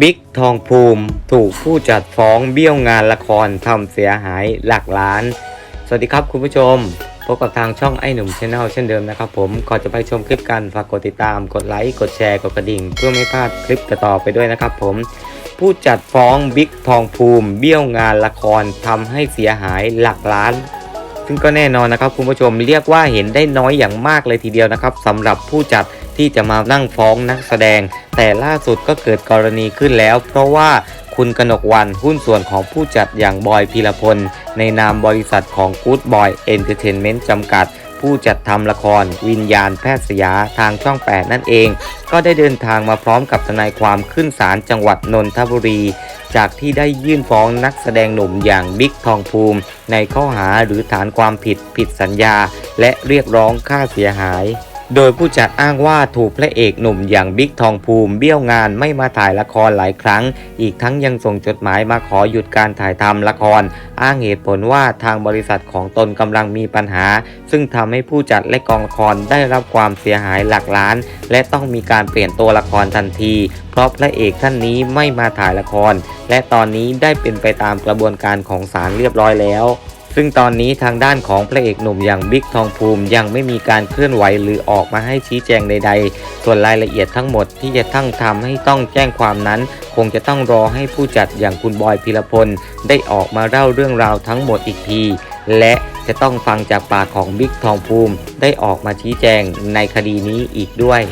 บิ๊กทองภูมิถูกผู้จัดฟ้องเบี้ยวงานละครทำเสียหายหลักล้าน สวัสดีครับคุณผู้ชม พบกับทางช่องไอ้หนุ่มชาแนลเช่นเดิมนะครับผมก่อนจะไปชมคลิปกันฝากกดติดตาม กดไลค์ กดแชร์ กดกระดิ่ง เพื่อไม่พลาดคลิปต่อไปด้วยนะครับผม ผู้จัดฟ้องบิ๊กทองภูมิ เบี้ยวงานละครทำให้เสียหายหลักล้าน ซึ่งก็แน่นอนนะครับคุณผู้ชมเรียกว่าเห็นได้น้อยอย่างมากเลยทีเดียวนะครับสำหรับผู้จัดที่จะมานั่งฟ้องนักแสดง แต่ล่าสุดก็เกิดกรณีขึ้นแล้ว เพราะว่าคุณกนกวันหุ้นส่วนของผู้จัดอย่างบอยพีรพล ในนามบริษัทของ Good Boy Entertainment จำกัด ผู้จัดทำละคร วิญญาณแพทย์สยาทางช่อง 8 นั่นเอง ก็ได้เดินทางมาพร้อมกับทนายความขึ้นศาลจังหวัดนนทบุรี จากที่ได้ยื่นฟ้องนักแสดงหนุ่มอย่างบิ๊กทองภูมิ ในข้อหาหรือฐานความผิดผิดสัญญา และเรียกร้องค่าเสียหาย โดยผู้จัดอ้างว่าถูกพระเอกหนุ่มอย่างบิ๊กทองภูมิเบี้ยวงานไม่มาถ่ายละครหลายครั้ง อีกทั้งยังส่งจดหมายมาขอหยุดการถ่ายทำละคร อ้างเหตุผลว่าทางบริษัทของตนกำลังมีปัญหา ซึ่งทำให้ผู้จัดและกองละครได้รับความเสียหายหลักล้าน และต้องมีการเปลี่ยนตัวละครทันที เพราะพระเอกท่านนี้ไม่มาถ่ายละคร และตอนนี้ได้เป็นไปตามกระบวนการของศาลเรียบร้อยแล้ว ซึ่งตอนนี้ทางด้านของพระเอกหนุ่มอย่างบิ๊กทองภูมิยังไม่มีการเคลื่อนไหวหรือออกมาให้ชี้แจงใดๆ ส่วนรายละเอียดทั้งหมดที่จะทั้งทำให้ต้องแจ้งความนั้น คงจะต้องรอให้ผู้จัดอย่างคุณบอยพิรพล ได้ออกมาเล่าเรื่องราวทั้งหมดอีกที และจะต้องฟังจากปากของบิ๊กทองภูมิ ได้ออกมาชี้แจงในคดีนี้อีกด้วย